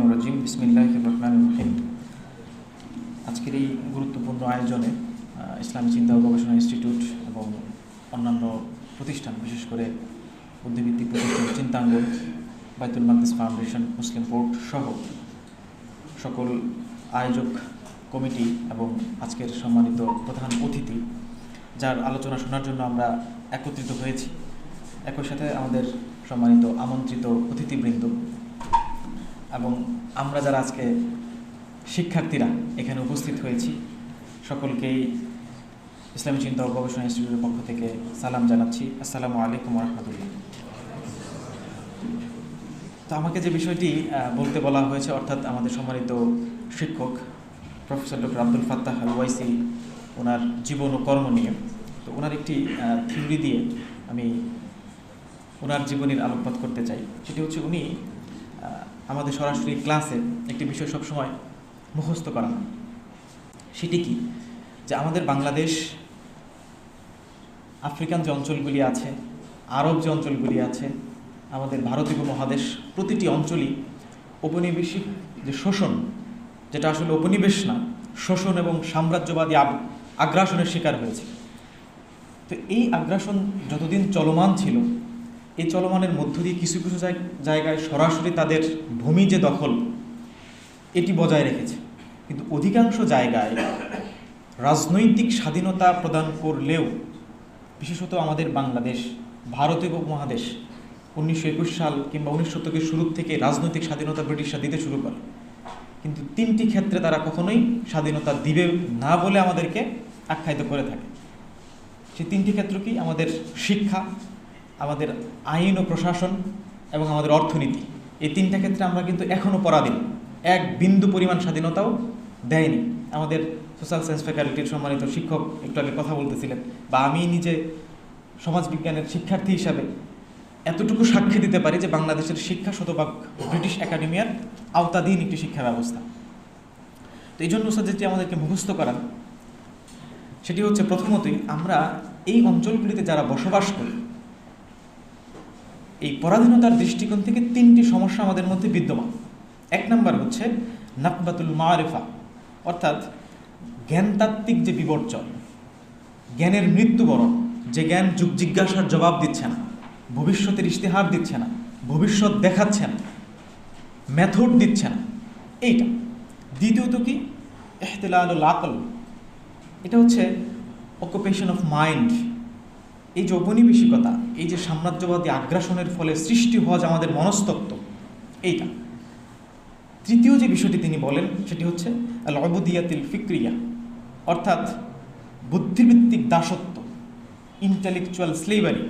শাইতান রাজিম বিসমিল্লাহ রহমান রহিম। আজকের এই গুরুত্বপূর্ণ আয়োজনে ইসলামী চিন্তা ও গবেষণা ইনস্টিটিউট এবং অন্যান্য প্রতিষ্ঠান, বিশেষ করে বুদ্ধিভিত্তিক প্রতিষ্ঠান চিন্তাঙ্গন, বাইতুল মাকদিস ফাউন্ডেশন, মুসলিম বোর্ড সহ সকল আয়োজক কমিটি এবং আজকের সম্মানিত প্রধান অতিথি, যার আলোচনা শোনার জন্য আমরা একত্রিত হয়েছি। একই সাথে আমাদের সম্মানিত আমন্ত্রিত অতিথিবৃন্দ এবং আমরা যারা আজকে শিক্ষার্থীরা এখানে উপস্থিত হয়েছি, সকলকেই ইসলামী চিন্তা ও গবেষণা ইনস্টিটিউটের পক্ষ থেকে সালাম জানাচ্ছি। আসসালামু আলাইকুম রহমতুল্লাহ তো আমাকে যে বিষয়টি বলতে বলা হয়েছে, অর্থাৎ আমাদের সম্মানিত শিক্ষক প্রফেসর ডক্টর আব্দুল ফাত্তাহ ওয়াইসি ওনার জীবন ও কর্ম নিয়ে। তো ওনার একটি থিওরি দিয়ে আমি ওনার জীবনের আলোকপাত করতে চাই। সেটি হচ্ছে উনি আমাদের সরাসরি ক্লাসে একটি বিষয় সবসময় মুখস্থ করা হয়। সেটি কি? যে আমাদের বাংলাদেশ, আফ্রিকান যে অঞ্চলগুলি আছে, আরব যে অঞ্চলগুলি আছে, আমাদের ভারতীয় উপমহাদেশ প্রতিটি অঞ্চলই ঔপনিবেশিক যে শোষণ, যেটা আসলে উপনিবেশ না, শোষণ এবং সাম্রাজ্যবাদী আগ- আগ্রাসনের শিকার হয়েছে। তো এই আগ্রাসন যতদিন চলমান ছিল এই চলমানের মধ্য দিয়ে কিছু কিছু জায়- জায়গায় সরাসরি তাদের ভূমি যে দখল, এটি বজায় রেখেছে। কিন্তু অধিকাংশ জায়গায় রাজনৈতিক স্বাধীনতা প্রদান করলেও, বিশেষত আমাদের বাংলাদেশ ভারতীয় উপমহাদেশ, উনিশশো একুশ সাল কিংবা উনিশ শতকের শুরু থেকে রাজনৈতিক স্বাধীনতা ব্রিটিশরা দিতে শুরু করে। কিন্তু তিনটি ক্ষেত্রে তারা কখনোই স্বাধীনতা দিবে না বলে আমাদেরকে আখ্যায়িত করে থাকে। সেই তিনটি ক্ষেত্র কি? আমাদের শিক্ষা আমাদের আইন ও প্রশাসন এবং আমাদের অর্থনীতি, এই তিনটা ক্ষেত্রে আমরা কিন্তু এখনও পরাধীন। এক বিন্দু পরিমাণ স্বাধীনতাও দেয়নি। আমাদের সোশ্যাল সায়েন্স ফ্যাকাল্টির সম্মানিত শিক্ষক একটু আগে কথা বলতেছিলেন বা আমি নিজে সমাজবিজ্ঞানের শিক্ষার্থী হিসাবে এতটুকু সাক্ষী দিতে পারি যে বাংলাদেশের শিক্ষা শতভাগ ব্রিটিশ একাডেমিয়ার আওতাধীন একটি শিক্ষা ব্যবস্থা। তো এই জন্য যেটি আমাদেরকে মুখস্থ করান, সেটি হচ্ছে প্রথমতই আমরা এই অঞ্চলগুলিতে যারা বসবাস করি এই পরাধীনতার দৃষ্টিকোণ থেকে তিনটি সমস্যা আমাদের মধ্যে বিদ্যমান। এক নাম্বার হচ্ছে নাকবাতুল মারেফা, অর্থাৎ জ্ঞানতাত্ত্বিক যে বিবর্চন জ্ঞানের মৃত্যুবরণ, যে জ্ঞান যুগ জিজ্ঞাসার জবাব দিচ্ছে না, ভবিষ্যতের ইশতেহার দিচ্ছে না, ভবিষ্যৎ দেখাচ্ছে না, মেথড দিচ্ছে না, এইটা। দ্বিতীয়ত কি? এহতেলাল আকল। এটা হচ্ছে অকুপেশন অফ মাইন্ড এই যে ঔপনিবেশিকতা, এই যে সাম্রাজ্যবাদী আগ্রাসনের ফলে সৃষ্টি হওয়া যে আমাদের মনস্তত্ত্ব, এইটা। তৃতীয় যে বিষয়টি তিনি বলেন, সেটি হচ্ছে আল অবদিয়াতিল ফিক্রিয়া, অর্থাৎ বুদ্ধিভিত্তিক দাসত্ব ইন্টেলেকচুয়াল স্লেভারি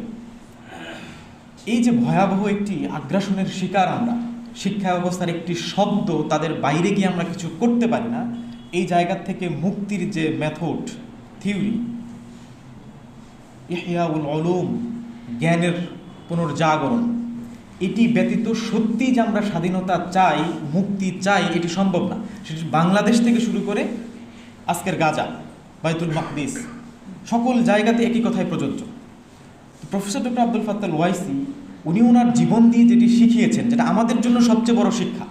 এই যে ভয়াবহ একটি আগ্রাসনের শিকার আমরা, শিক্ষা ব্যবস্থার একটি শব্দ তাদের বাইরে গিয়ে আমরা কিছু করতে পারি না, এই জায়গা থেকে মুক্তির যে মেথড থিওরি ইহিয়াউল অলুম জ্ঞানের পুনর্জাগরণ। এটি ব্যতীত সত্যি যে আমরা স্বাধীনতা চাই, মুক্তি চাই, এটি সম্ভব না। সেটি বাংলাদেশ থেকে শুরু করে আজকের গাজা, বাইতুল মাকদিস, সকল জায়গাতে একই কথাই প্রযোজ্য। প্রফেসর ডক্টর আব্দুল ফাত্তাল ওয়াইসি, উনি ওনার জীবন দিয়ে যেটি শিখিয়েছেন, যেটা আমাদের জন্য সবচেয়ে বড় শিক্ষা।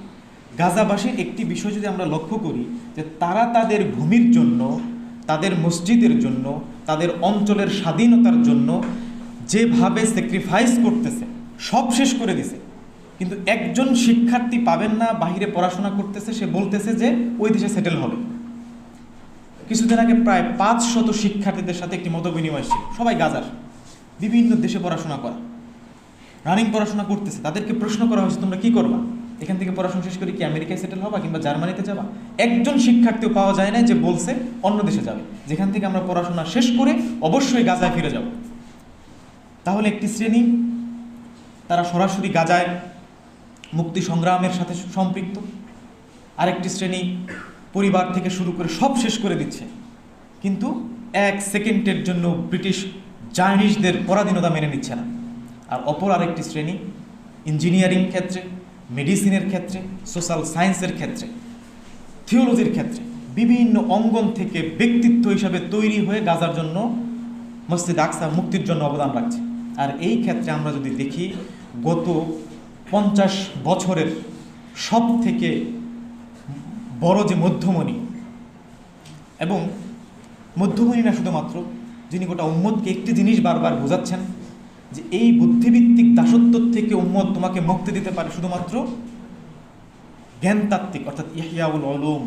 গাজাবাসীর একটি বিষয় যদি আমরা লক্ষ্য করি, যে তারা তাদের ভূমির জন্য তাদের মসজিদের জন্য, তাদের অঞ্চলের স্বাধীনতার জন্য যেভাবে স্যাক্রিফাইস করতেছে, সব শেষ করে দিছে। কিন্তু একজন শিক্ষার্থী পাবেন না, বাহিরে পড়াশোনা করতেছে, সে বলতেছে যে ওই দেশে সেটেল হবে। কিছুদিন আগে প্রায় পাঁচ শত শিক্ষার্থীদের সাথে একটি মত বিনিময় ছিল। সবাই গাজার। বিভিন্ন দেশে পড়াশোনা করা। রানিং পড়াশোনা করতেছে। তাদেরকে প্রশ্ন করা হয়েছে, তোমরা কি করবা? এখান থেকে পড়াশোনা শেষ করে কি আমেরিকায় সেটেল হবা কিংবা জার্মানিতে যাবা? একজন শিক্ষার্থীও পাওয়া যায় না যে বলছে অন্য দেশে যাবে। যেখান থেকে আমরা পড়াশোনা শেষ করে অবশ্যই গাজায় ফিরে যাব। তাহলে একটি শ্রেণি, তারা সরাসরি গাজায় মুক্তি সংগ্রামের সাথে সম্পৃক্ত। আরেকটি শ্রেণি পরিবার থেকে শুরু করে সব শেষ করে দিচ্ছে। কিন্তু এক সেকেন্ডের জন্য ব্রিটিশ জার্নিশদের পরাধীনতা মেনে নিচ্ছে না। আর অপর আরেকটি শ্রেণি, ইঞ্জিনিয়ারিং ক্ষেত্রে মেডিসিনের ক্ষেত্রে, সোশ্যাল সায়েন্সের ক্ষেত্রে, থিওলজির ক্ষেত্রে, বিভিন্ন অঙ্গন থেকে ব্যক্তিত্ব হিসাবে তৈরি হয়ে গাজার জন্য মসজিদ আকসা মুক্তির জন্য অবদান রাখছে। আর এই ক্ষেত্রে আমরা যদি দেখি, গত পঞ্চাশ বছরের সব থেকে বড় যে মধ্যমণি, এবং মধ্যমণি না শুধুমাত্র, যিনি গোটা উম্মদকে একটি জিনিস বারবার বোঝাচ্ছেন যে এই বুদ্ধিভিত্তিক দাসত্ব থেকে উম্মদ তোমাকে মুক্তি দিতে পারে শুধুমাত্র জ্ঞানতাত্ত্বিক, অর্থাৎ ইহিয়াউল অলম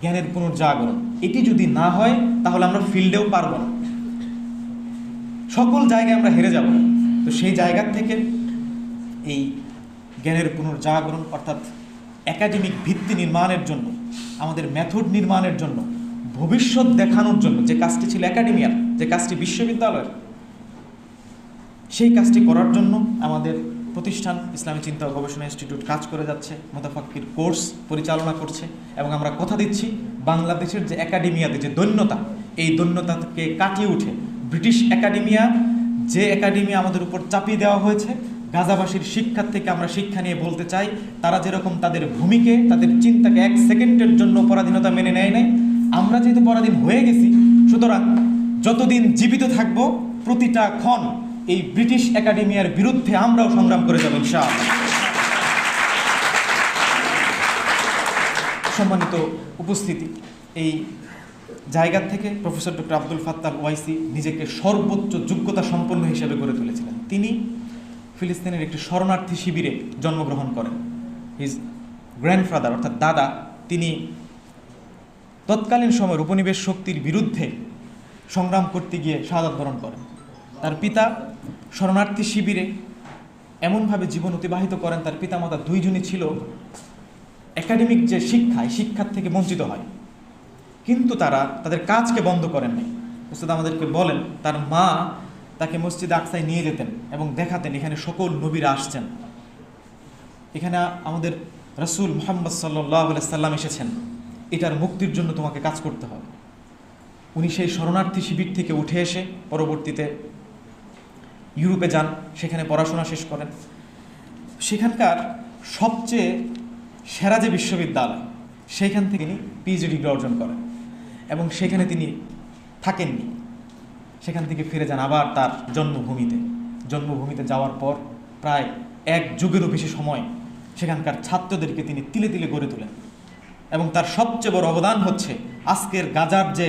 জ্ঞানের পুনর্জাগরণ। এটি যদি না হয়, তাহলে আমরা ফিল্ডেও পারব না। সকল জায়গায় আমরা হেরে যাব তো সেই জায়গা থেকে এই জ্ঞানের পুনর্জাগরণ, অর্থাৎ একাডেমিক ভিত্তি নির্মাণের জন্য, আমাদের মেথড নির্মাণের জন্য, ভবিষ্যৎ দেখানোর জন্য, যে কাজটি ছিল একাডেমিয়ার, যে কাজটি বিশ্ববিদ্যালয়ের সেই কাজটি করার জন্য আমাদের প্রতিষ্ঠান ইসলামী চিন্তা ও গবেষণা ইনস্টিটিউট কাজ করে যাচ্ছে, মোতাফাক্কির কোর্স পরিচালনা করছে এবং আমরা কথা দিচ্ছি বাংলাদেশের যে একাডেমিয়াতে যে দৈন্যতা, এই দৈন্যতাকে কাটিয়ে উঠে ব্রিটিশ একাডেমিয়া, যে একাডেমিয়া আমাদের উপর চাপিয়ে দেওয়া হয়েছে, গাজাবাসীর শিক্ষার থেকে আমরা শিক্ষা নিয়ে বলতে চাই, তারা যেরকম তাদের ভূমিকে, তাদের চিন্তাকে এক সেকেন্ডের জন্য পরাধীনতা মেনে নেয় নাই, আমরা যেহেতু পরাধীন হয়ে গেছি, সুতরাং যতদিন জীবিত থাকব, প্রতিটা ক্ষণ এই ব্রিটিশ একাডেমিয়ার বিরুদ্ধে আমরাও সংগ্রাম করে যাব, ইনশাআল্লাহ। সম্মানিত উপস্থিতি, এই জায়গা থেকে প্রফেসর ডক্টর আব্দুল ফাত্তাল ওয়াইসি নিজেকে সর্বোচ্চ যোগ্যতা সম্পন্ন হিসেবে গড়ে তুলেছিলেন। তিনি ফিলিস্তিনের একটি শরণার্থী শিবিরে জন্মগ্রহণ করেন। হিজ গ্র্যান্ডফাদার অর্থাৎ দাদা, তিনি তৎকালীন সময়ের উপনিবেশ শক্তির বিরুদ্ধে সংগ্রাম করতে গিয়ে শাহাদাত বরণ করেন। তার পিতা শরণার্থী শিবিরে এমনভাবে জীবন অতিবাহিত করেন, তার পিতামাতা দুইজনই ছিল একাডেমিক যে শিক্ষা এই শিক্ষার থেকে বঞ্চিত হয়। কিন্তু তারা তাদের কাজকে বন্ধ করেন নাই। উস্তাদ আমাদেরকে বলেন, তার মা তাকে মসজিদ আকসায় নিয়ে যেতেন এবং দেখাতেন, এখানে সকল নবীরা আসছেন। এখানে আমাদের রসুল মোহাম্মদ সাল্লাহ সাল্লাম এসেছেন। এটার মুক্তির জন্য তোমাকে কাজ করতে হবে। উনি সেই শরণার্থী শিবির থেকে উঠে এসে পরবর্তীতে ইউরোপে যান, সেখানে পড়াশোনা শেষ করেন। সেখানকার সবচেয়ে সেরা যে বিশ্ববিদ্যালয় সেইখান থেকে তিনি পিএইচডি ডিগ্রি অর্জন করেন এবং সেখানে তিনি থাকেননি। সেখান থেকে ফিরে যান আবার তার জন্মভূমিতে। জন্মভূমিতে যাওয়ার পর প্রায় এক যুগেরও বেশি সময় সেখানকার ছাত্রদেরকে তিনি তিলে তিলে গড়ে তোলেন এবং তার সবচেয়ে বড় অবদান হচ্ছে আজকের গাজার যে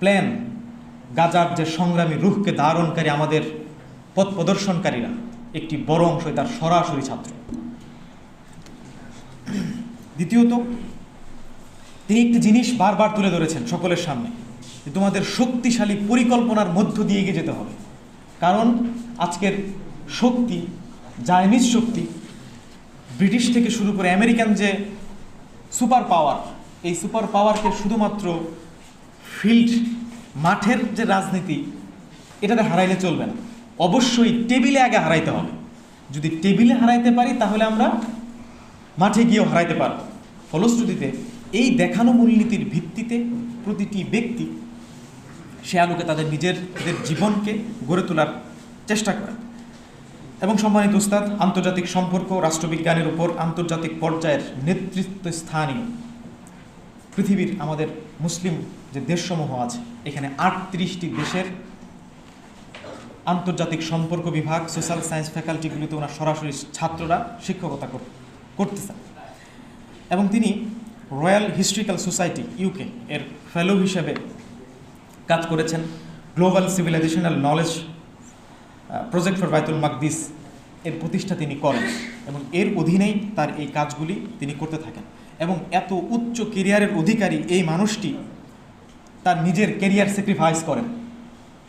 প্ল্যান, গাজার যে সংগ্রামী রুখকে ধারণকারী আমাদের পথ প্রদর্শনকারীরা একটি বড় অংশ তার সরাসরি ছাত্র। দ্বিতীয়ত, তিনি একটি জিনিস বারবার তুলে ধরেছেন সকলের সামনে, যে তোমাদের শক্তিশালী পরিকল্পনার মধ্য দিয়ে এগিয়ে যেতে হবে। কারণ আজকের শক্তি, জায়নিজ শক্তি, ব্রিটিশ থেকে শুরু করে আমেরিকান যে সুপার পাওয়ার, এই সুপার পাওয়ারকে শুধুমাত্র ফিল্ড, মাঠের যে রাজনীতি, এটাতে হারাইলে চলবে না। অবশ্যই টেবিলে আগে হারাইতে হবে। যদি টেবিলে হারাইতে পারি, তাহলে আমরা মাঠে গিয়েও হারাইতে পারব। ফলশ্রুতিতে, এই দেখানো মূলনীতির ভিত্তিতে প্রতিটি ব্যক্তি সে আলোকে তাদের নিজেদের জীবনকে গড়ে তোলার চেষ্টা করে। এবং সম্মানিত উস্তাদ আন্তর্জাতিক সম্পর্ক, রাষ্ট্রবিজ্ঞানের উপর আন্তর্জাতিক পর্যায়ের নেতৃত্ব স্থানীয় পৃথিবীর আমাদের মুসলিম যে দেশসমূহ আছে, এখানে আটত্রিশটি দেশের আন্তর্জাতিক সম্পর্ক বিভাগ সোশ্যাল সায়েন্স ফ্যাকাল্টিগুলিতে ওনার সরাসরি ছাত্ররা, শিক্ষকতা কর- করতেছেন। এবং তিনি রয়্যাল হিস্ট্রিক্যাল সোসাইটি ইউকে এর ফেলো হিসেবে কাজ করেছেন। Global civilisational knowledge project for Baitul Maqdis এর প্রতিষ্ঠা তিনি করেন এবং এর অধীনেই তার এই কাজগুলি তিনি করতে থাকেন। এবং এত উচ্চ কেরিয়ারের অধিকারী এই মানুষটি তার নিজের কেরিয়ার স্যাক্রিফাইস করেন।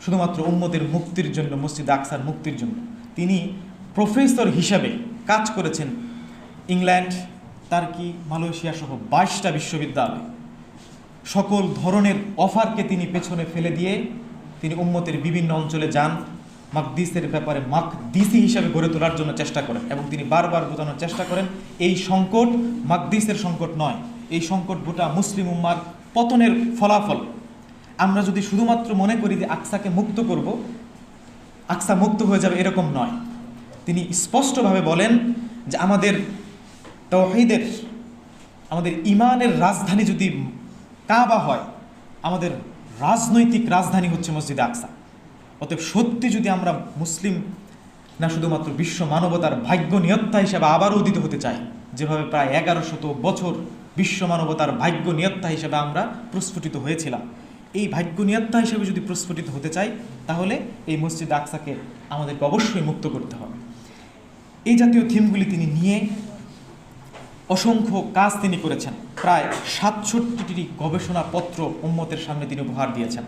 শুধুমাত্র উম্মদের মুক্তির জন্য, মসজিদ আকসার মুক্তির জন্য। তিনি প্রফেসর হিসাবে কাজ করেছেন ইংল্যান্ড তার্কি মালয়েশিয়া সহ বাইশটা বিশ্ববিদ্যালয়। সকল ধরনের অফারকে তিনি পেছনে ফেলে দিয়ে তিনি উম্মতের বিভিন্ন অঞ্চলে যান, মাকদিসের ব্যাপারে মাকদিসি হিসাবে গড়ে তোলার জন্য চেষ্টা করেন এবং তিনি বারবার বোঝানোর চেষ্টা করেন। এই সংকট মাকদিসের সংকট নয়, এই সংকট গোটা মুসলিম উম্মার পতনের ফলাফল। আমরা যদি শুধুমাত্র মনে করি যে আকসাকে মুক্ত করব, আকসা মুক্ত হয়ে যাবে এরকম নয়। তিনি স্পষ্টভাবে বলেন যে আমাদের তৌহিদের আমাদের ইমানের রাজধানী যদি কাবা হয়, আমাদের রাজনৈতিক রাজধানী হচ্ছে মসজিদ আকসা। অতএব সত্যি যদি আমরা মুসলিম না শুধুমাত্র বিশ্ব মানবতার ভাগ্য নিয়ত্তা হিসেবে আবারও উদিত হতে চাই, যেভাবে প্রায় এগারো শত বছর বিশ্ব মানবতার ভাগ্য নিয়ত্তা হিসেবে আমরা প্রস্ফুটিত হয়েছিলাম। এই ভাগ্য নিয়ত্তা হিসেবে যদি প্রস্ফুটিত হতে চাই, তাহলে এই মসজিদ আকসাকে আমাদেরকে অবশ্যই মুক্ত করতে হবে। এই জাতীয় থিমগুলি তিনি নিয়ে অসংখ্য কাজ তিনি করেছেন। প্রায় সাতষট্টিটি গবেষণাপত্র উম্মতের সামনে তিনি উপহার দিয়েছেন।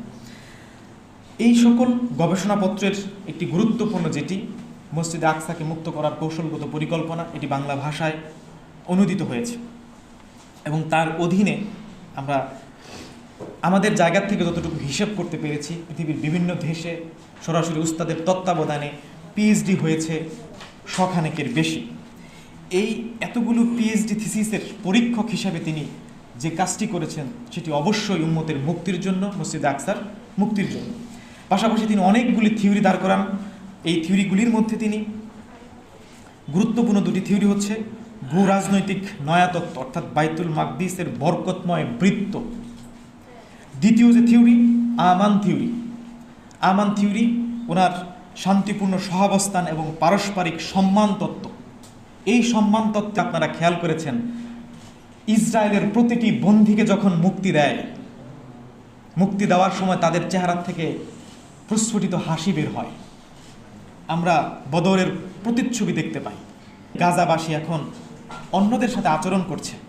এই সকল গবেষণাপত্রের একটি গুরুত্বপূর্ণ যেটি, মসজিদ আকসাকে মুক্ত করার কৌশলগত পরিকল্পনা, এটি বাংলা ভাষায় অনুদিত হয়েছে। এবং তার অধীনে আমরা আমাদের জায়গার থেকে যতটুকু হিসেব করতে পেরেছি, পৃথিবীর বিভিন্ন দেশে সরাসরি উস্তাদের তত্ত্বাবধানে পিএইচডি হয়েছে শখানেকের বেশি। এই এতগুলো পিএইচডি থিসিসের পরীক্ষক হিসাবে তিনি যে কাজটি করেছেন, সেটি অবশ্যই উম্মতের মুক্তির জন্য, মসজিদ আকসার মুক্তির জন্য। পাশাপাশি তিনি অনেকগুলি থিওরি দাঁড় করান। এই থিওরিগুলির মধ্যে তিনি গুরুত্বপূর্ণ দুটি থিওরি হচ্ছে ভূ রাজনৈতিক নয়াতত্ত্ব, অর্থাৎ বাইতুল মাকদিসের বরকতময় বৃত্ত। দ্বিতীয় যে theory, Aman theory. Aman theory, ওনার শান্তিপূর্ণ সহাবস্থান এবং পারস্পরিক সম্মান তত্ত্ব। এই সম্মান তত্ত্বে আপনারা খেয়াল করেছেন, ইসরায়েলের প্রতিটি বন্দীকে যখন মুক্তি দেয়, মুক্তি দেওয়ার সময় তাদের চেহারা থেকে প্রস্ফুটিত হাসি বের হয়। আমরা বদরের প্রতিচ্ছবি দেখতে পাই। গাজাবাসী এখন অন্যদের সাথে আচরণ করছে।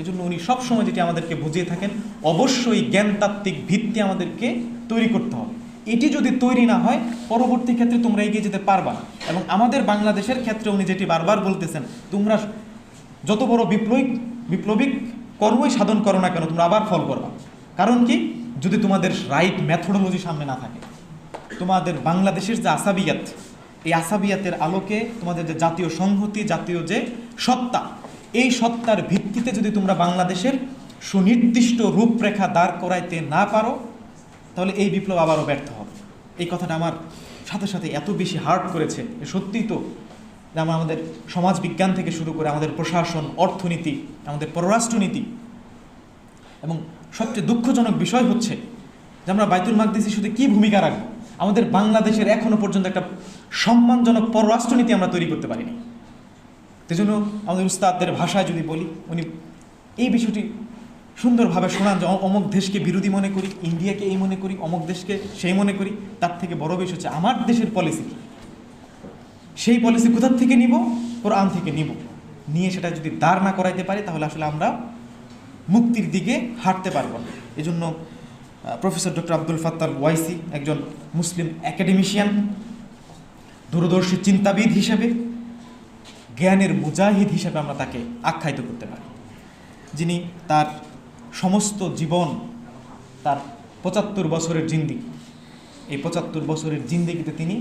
এজন্য উনি সবসময় যেটি আমাদেরকে বুঝিয়ে থাকেন, অবশ্যই জ্ঞানতাত্ত্বিক ভিত্তি আমাদেরকে তৈরি করতে হবে। এটি যদি তৈরি না হয়, পরবর্তী ক্ষেত্রে তোমরা এগিয়ে যেতে পারবা এবং আমাদের বাংলাদেশের ক্ষেত্রে উনি যেটি বারবার বলতেছেন, তোমরা যত বড় বিপ্লবিক বিপ্লবিক কর্মই সাধন করো না কেন, তোমরা আবার ফল করবা। কারণ কি? যদি তোমাদের রাইট মেথোডোলজি সামনে না থাকে, তোমাদের বাংলাদেশের যে আসাবিয়াত, এই আসাবিয়াতের আলোকে তোমাদের যে জাতীয় সংহতি, জাতীয় যে সত্তা এই সত্তার ভিত্তিতে যদি তোমরা বাংলাদেশের সুনির্দিষ্ট রূপরেখা দাঁড় করাইতে না পারো, তাহলে এই বিপ্লব আবারও ব্যর্থ হবে। এই কথাটা আমার সাথে সাথে এত বেশি হার্ট করেছে সত্যিই তো যে আমরা, আমাদের সমাজ বিজ্ঞান থেকে শুরু করে আমাদের প্রশাসন, অর্থনীতি, আমাদের পররাষ্ট্রনীতি এবং সবচেয়ে দুঃখজনক বিষয় হচ্ছে যে আমরা বাইতুল মাকদিসি শুধু কী ভূমিকা রাখব? আমাদের বাংলাদেশের এখনও পর্যন্ত একটা সম্মানজনক পররাষ্ট্রনীতি আমরা তৈরি করতে পারিনি। সেজন্য আমাদের উস্তাদদের ভাষায় যদি বলি, উনি এই বিষয়টি সুন্দরভাবে শোনান যে অমুক দেশকে বিরোধী মনে করি, ইন্ডিয়াকে এই মনে করি, অমুক দেশকে সেই মনে করি, তার থেকে বড় বিষয় হচ্ছে আমার দেশের পলিসি সেই পলিসি কোথার থেকে নিব? কোরআন থেকে নিব। নিয়ে সেটা যদি দাঁড় না করাইতে পারি, তাহলে আসলে আমরা মুক্তির দিকে হাঁটতে পারব না। এজন্য প্রফেসর ডক্টর আব্দুল ফাত্তার ওয়াইসি একজন মুসলিম একাডেমিশিয়ান দূরদর্শী চিন্তাবিদ হিসেবে জ্ঞানের মুজাহিদ হিসেবে আমরা তাকে আখ্যায়িত করতে পারি। যিনি তার সমস্ত জীবন, তার পঁচাত্তর বছরের জিন্দি এই পঁচাত্তর বছরের জিন্দিগিতে তিনি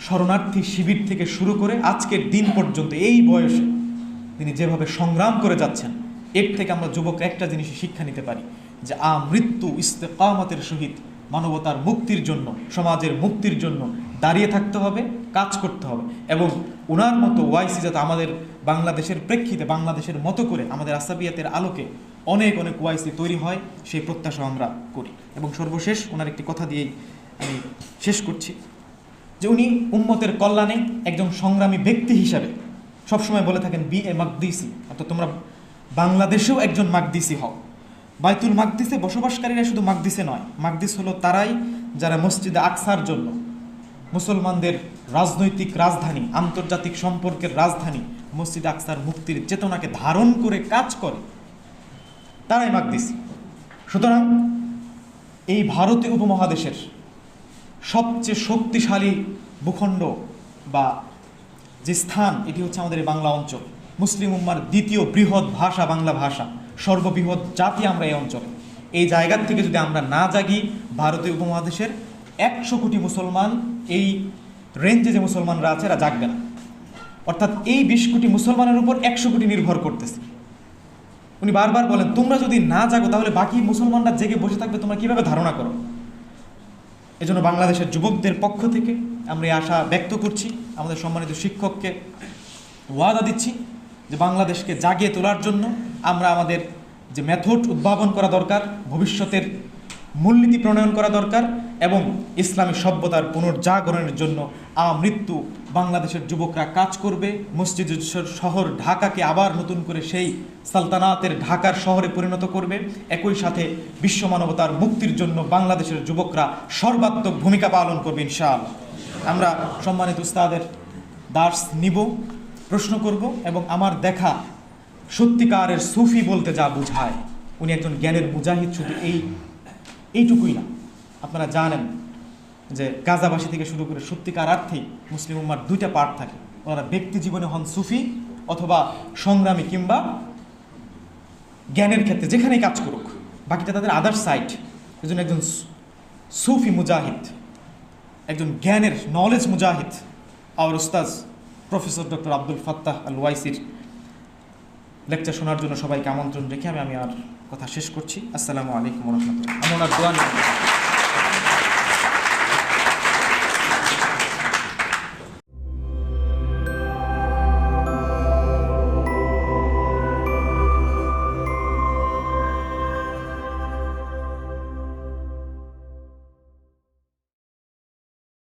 শরণার্থী শিবির থেকে শুরু করে আজকের দিন পর্যন্ত এই বয়সে তিনি যেভাবে সংগ্রাম করে যাচ্ছেন, এর থেকে আমরা যুবক একটা জিনিস শিক্ষা নিতে পারি যে, আ মৃত্যু ইস্তেকামতের সহিত মানবতার মুক্তির জন্য, সমাজের মুক্তির জন্য দাঁড়িয়ে থাকতে হবে, কাজ করতে হবে এবং ওনার মতো ওয়াইসি যাতে আমাদের বাংলাদেশের প্রেক্ষিতে, বাংলাদেশের মতো করে আমাদের আসাবিয়াতের আলোকে অনেক অনেক ওয়াইসি তৈরি হয়, সেই প্রত্যাশা আমরা করি। এবং সর্বশেষ ওনার একটি কথা দিয়েই আমি শেষ করছি, যে উনি উম্মতের কল্যাণে একজন সংগ্রামী ব্যক্তি হিসাবে সবসময় বলে থাকেন, বি এ মাকদিসি। অর্থাৎ তোমরা বাংলাদেশেও একজন মাকদিসি হও। বাইতুল মাকদিসে বসবাসকারীরা শুধু মাকদিসে নয়, মাকদিস হলো তারাই যারা মসজিদে আকসার জন্য মুসলমানদের রাজনৈতিক রাজধানী, আন্তর্জাতিক সম্পর্কের রাজধানী মসজিদ আকসার মুক্তির চেতনাকে ধারণ করে কাজ করে, তারাই মাকদিসি। সুতরাং এই ভারতীয় উপমহাদেশের সবচেয়ে শক্তিশালী ভূখণ্ড বা যে স্থান, এটি হচ্ছে আমাদের বাংলা অঞ্চল। মুসলিম উম্মার দ্বিতীয় বৃহৎ ভাষা বাংলা ভাষা, সর্ববৃহৎ জাতি আমরা এই অঞ্চলে। এই জায়গার থেকে যদি আমরা না জাগি, ভারতীয় উপমহাদেশের একশো কোটি মুসলমান এই রেঞ্জে যে মুসলমানরা আছে, এরা জাগবে না। অর্থাৎ এই বিশ কোটি মুসলমানের উপর একশো কোটি নির্ভর করতেছে। উনি বারবার বলেন, তোমরা যদি না জাগো, তাহলে বাকি মুসলমানরা জেগে বসে থাকবে, তোমরা কীভাবে ধারণা করো? এজন্য বাংলাদেশের যুবকদের পক্ষ থেকে আমরা এই আশা ব্যক্ত করছি, আমাদের সম্মানিত শিক্ষককে ওয়াদা দিচ্ছি যে বাংলাদেশকে জাগিয়ে তোলার জন্য আমরা আমাদের যে মেথড উদ্ভাবন করা দরকার, ভবিষ্যতের মূলনীতি প্রণয়ন করা দরকার এবং ইসলামী সভ্যতার পুনর্জাগরণের জন্য আমৃত্যু বাংলাদেশের যুবকরা কাজ করবে। মসজিদ শহর ঢাকাকে আবার নতুন করে সেই সালতানাতের ঢাকার শহরে পরিণত করবে। একই সাথে বিশ্ব মানবতার মুক্তির জন্য বাংলাদেশের যুবকরা সর্বাত্মক ভূমিকা পালন করবে ইনশাআল্লাহ। আমরা সম্মানিত উস্তাদের দাস নিব, প্রশ্ন করব এবং আমার দেখা সত্যিকারের সুফি বলতে যা বোঝায়। উনি একজন জ্ঞানের মুজাহিদ, শুধু এই এইটুকুই না। আপনারা জানেন যে গাজাবাসী থেকে শুরু করে সত্যিকার অর্থেই মুসলিম উম্মার দুইটা পার্ট থাকে। ওনারা ব্যক্তি জীবনে হন সুফি অথবা সংগ্রামী কিংবা জ্ঞানের ক্ষেত্রে যেখানেই কাজ করুক। বাকিটা তাদের আদার সাইড এজন্য একজন সুফি মুজাহিদ, একজন জ্ঞানের নলেজ মুজাহিদ আওয়ার উস্তাজ প্রফেসর ডক্টর আব্দুল ফাত্তাহ আল ওয়াইসির লেকচার শোনার জন্য সবাইকে আমন্ত্রণ রেখে আমি আমি আর কথা শেষ করছি। আসসালামু আলাইকুম রহমতুল্লাহ। আমি ওনার দোয়া